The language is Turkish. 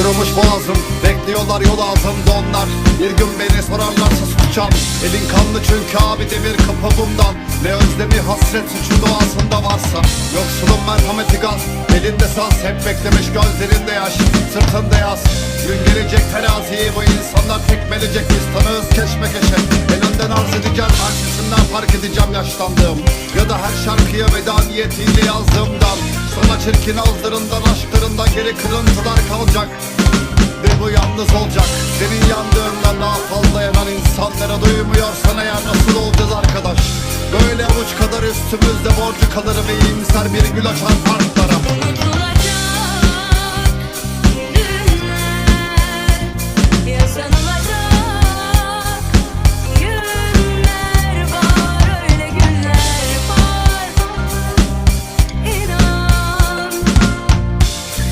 Kırılmış boğazım Bekliyorlar yol altımda onlar. Bir gün beni sorarlarsa susacağım Elin kanlı çünkü abi demir kapı bundan. Ne özlemi hasret suçu doğasında varsa. Yoksulun merhameti gaz Elinde saz hep beklemiş gözlerinde yaş. Sırtında yaz. Gün gelecek teraziyi bu insanlar tekmelecek. Biz tanığız keşmekeşe. El önden arz edeceğim Arkasından fark edeceğim yaşlandığım. Ya da her şarkıya veda niyetiyle yazdığımdan çirkin ağızlarından aşklarından geri kırıntılar kalacak. Ve bu yalnız olacak. Senin yandığından daha fazla yanan insanlara duymuyorsan eğer nasıl olacağız arkadaş? Böyle avuç kadar üstümüzde borcu kalır ve iyimser bir gül açar Umutlar